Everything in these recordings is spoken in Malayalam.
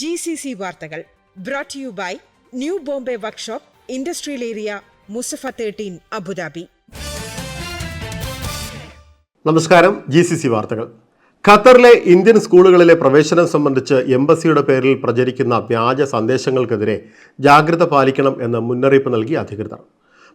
ജി സി സി വാർത്തകൾ brought you by New Bombay workshop industrial area Mussafah thirteen Abu Dhabi നമസ്കാരം ജി സി സി വാർത്തകൾ. ഖത്തറിലെ ഇന്ത്യൻ സ്കൂളുകളിലെ പ്രവേശനം സംബന്ധിച്ച് എംബസിയുടെ പേരിൽ പ്രചരിക്കുന്ന വ്യാജ സന്ദേശങ്ങൾക്കെതിരെ ജാഗ്രത പാലിക്കണം എന്ന് മുന്നറിയിപ്പ് നൽകി അധികൃതർ.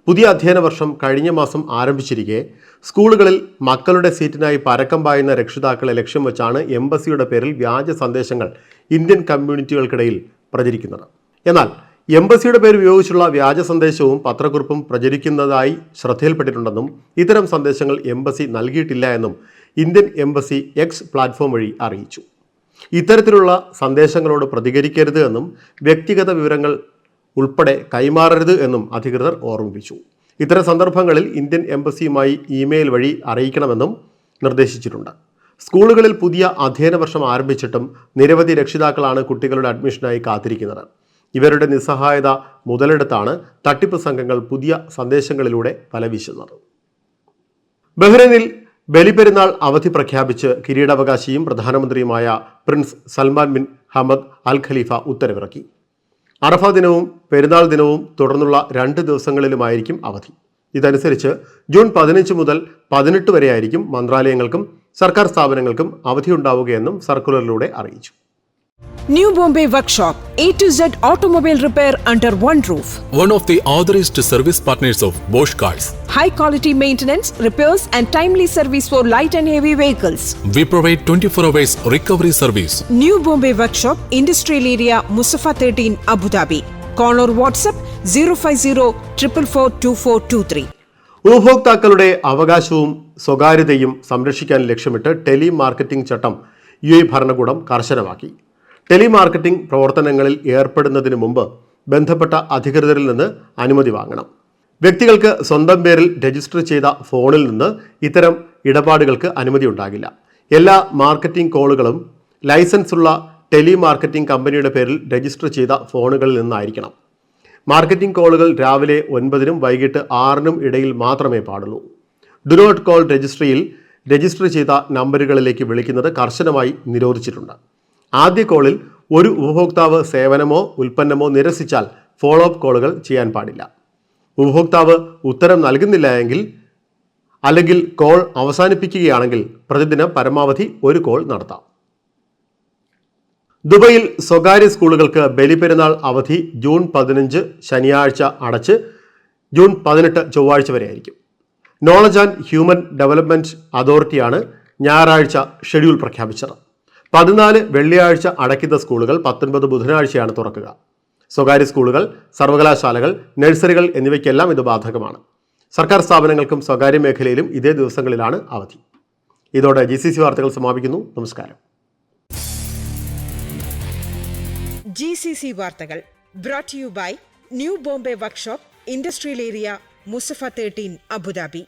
പുതിയ അധ്യയന വർഷം കഴിഞ്ഞ മാസം ആരംഭിച്ചിരിക്കെ. സ്കൂളുകളിൽ മക്കളുടെ സീറ്റിനായി പരക്കം പായുന്ന രക്ഷിതാക്കളെ ലക്ഷ്യം വെച്ചാണ് എംബസിയുടെ പേരിൽ വ്യാജ സന്ദേശങ്ങൾ ഇന്ത്യൻ കമ്മ്യൂണിറ്റികൾക്കിടയിൽ പ്രചരിക്കുന്നത്. എന്നാൽ എംബസിയുടെ പേര് ഉപയോഗിച്ചുള്ള വ്യാജ സന്ദേശവും പത്രക്കുറിപ്പും പ്രചരിക്കുന്നതായി ശ്രദ്ധയിൽപ്പെട്ടിട്ടുണ്ടെന്നും ഇത്തരം സന്ദേശങ്ങൾ എംബസി നൽകിയിട്ടില്ല എന്നും ഇന്ത്യൻ എംബസി എക്സ് പ്ലാറ്റ്ഫോം വഴി അറിയിച്ചു. ഇത്തരത്തിലുള്ള സന്ദേശങ്ങളോട് പ്രതികരിക്കരുത് എന്നും വ്യക്തിഗത വിവരങ്ങൾ ഉൾപ്പെടെ കൈമാറരുത് എന്നും അധികൃതർ ഓർമ്മിപ്പിച്ചു. ഇത്തരം സന്ദർഭങ്ങളിൽ ഇന്ത്യൻ എംബസിയുമായി ഇമെയിൽ വഴി അറിയിക്കണമെന്നും നിർദ്ദേശിച്ചിട്ടുണ്ട്. സ്കൂളുകളിൽ പുതിയ അധ്യയന വർഷം ആരംഭിച്ചിട്ടും നിരവധി രക്ഷിതാക്കളാണ് കുട്ടികളുടെ അഡ്മിഷനായി കാത്തിരിക്കുന്നത്. ഇവരുടെ നിസ്സഹായത മുതലെടുത്താണ് തട്ടിപ്പ് സംഘങ്ങൾ പുതിയ സന്ദേശങ്ങളിലൂടെ പലവീശുന്നത് ബഹ്റൈനിൽ ബലിപെരുന്നാൾ അവധി പ്രഖ്യാപിച്ച് കിരീടാവകാശിയും പ്രധാനമന്ത്രിയുമായ Prince Salman bin Hamad Al Khalifa ഉത്തരവിറക്കി. അറഫ ദിനവും പെരുന്നാൾ ദിനവും തുടർന്നുള്ള രണ്ട് ദിവസങ്ങളിലുമായിരിക്കും അവധി. ഇതനുസരിച്ച് ജൂൺ പതിനഞ്ച് മുതൽ പതിനെട്ട് വരെയായിരിക്കും മന്ത്രാലയങ്ങൾക്കും സർക്കാർ സ്ഥാപനങ്ങൾക്കും അവധിയുണ്ടാവുകയെന്നും സർക്കുലറിലൂടെ അറിയിച്ചു. New Bombay Workshop, A to Z automobile repair under one roof. one of the authorized service partners of Bosch Cars. high quality maintenance, repairs, and timely service for light and heavy vehicles. We provide 24 hours recovery service. New Bombay Workshop, Industrial Area, Musafa 13, Abu Dhabi. Call or WhatsApp 050 444 ഉപഭോക്താക്കളുടെ അവകാശവും സ്വകാര്യതയും സംരക്ഷിക്കാൻ ലക്ഷ്യമിട്ട് ടെലി മാർക്കറ്റിംഗ് ചട്ടം യു എ ഭരണകൂടം കർശനമാക്കി ടെലി മാർക്കറ്റിംഗ് പ്രവർത്തനങ്ങളിൽ ഏർപ്പെടുന്നതിന് മുമ്പ് ബന്ധപ്പെട്ട അധികൃതരിൽ നിന്ന് അനുമതി വാങ്ങണം. വ്യക്തികൾക്ക് സ്വന്തം പേരിൽ രജിസ്റ്റർ ചെയ്ത ഫോണിൽ നിന്ന് ഇത്തരം ഇടപാടുകൾക്ക് അനുമതി ഉണ്ടാകില്ല. എല്ലാ മാർക്കറ്റിംഗ് കോളുകളും ലൈസൻസ് ഉള്ള ടെലിമാർക്കറ്റിംഗ് കമ്പനിയുടെ പേരിൽ രജിസ്റ്റർ ചെയ്ത ഫോണുകളിൽ നിന്നായിരിക്കണം. മാർക്കറ്റിംഗ് കോളുകൾ രാവിലെ ഒൻപതിനും വൈകിട്ട് ആറിനും ഇടയിൽ മാത്രമേ പാടുള്ളൂ. ഡു നോട്ട് കോൾ രജിസ്ട്രിയിൽ രജിസ്റ്റർ ചെയ്ത നമ്പറുകളിലേക്ക് വിളിക്കുന്നത് കർശനമായി നിരോധിച്ചിട്ടുണ്ട്. ആദ്യ കോളിൽ ഒരു ഉപഭോക്താവ് സേവനമോ ഉൽപ്പന്നമോ നിരസിച്ചാൽ ഫോളോ അപ്പ് കോളുകൾ ചെയ്യാൻ പാടില്ല. ഉപഭോക്താവ് ഉത്തരം നൽകുന്നില്ല എങ്കിൽ അല്ലെങ്കിൽ കോൾ അവസാനിപ്പിക്കുകയാണെങ്കിൽ പ്രതിദിനം പരമാവധി ഒരു കോൾ നടത്താം. ദുബൈയിൽ സ്വകാര്യ സ്കൂളുകൾക്ക് ബലിപെരുന്നാൾ അവധി ജൂൺ പതിനഞ്ച് ശനിയാഴ്ച അടച്ച് ജൂൺ പതിനെട്ട് ചൊവ്വാഴ്ച വരെ ആയിരിക്കും നോളജ് ആൻഡ് ഹ്യൂമൻ ഡെവലപ്മെന്റ് അതോറിറ്റിയാണ് ഞായറാഴ്ച ഷെഡ്യൂൾ പ്രഖ്യാപിച്ചത്. പതിനാല് വെള്ളിയാഴ്ച അടയ്ക്കുന്ന സ്കൂളുകൾ പത്തൊൻപത് ബുധനാഴ്ചയാണ് തുറക്കുക. സ്വകാര്യ സ്കൂളുകൾ സർവകലാശാലകൾ നഴ്സറികൾ എന്നിവയ്ക്കെല്ലാം ഇത് ബാധകമാണ്. സർക്കാർ സ്ഥാപനങ്ങൾക്കും സ്വകാര്യ മേഖലയിലും ഇതേ ദിവസങ്ങളിലാണ് അവധി. ഇതോടെ ജി സി സി വാർത്തകൾ സമാപിക്കുന്നു. നമസ്കാരം. ജി സി സി വാർത്തകൾ brought you by New Bombay workshop industrial area Mussafah thirteen Abu Dhabi.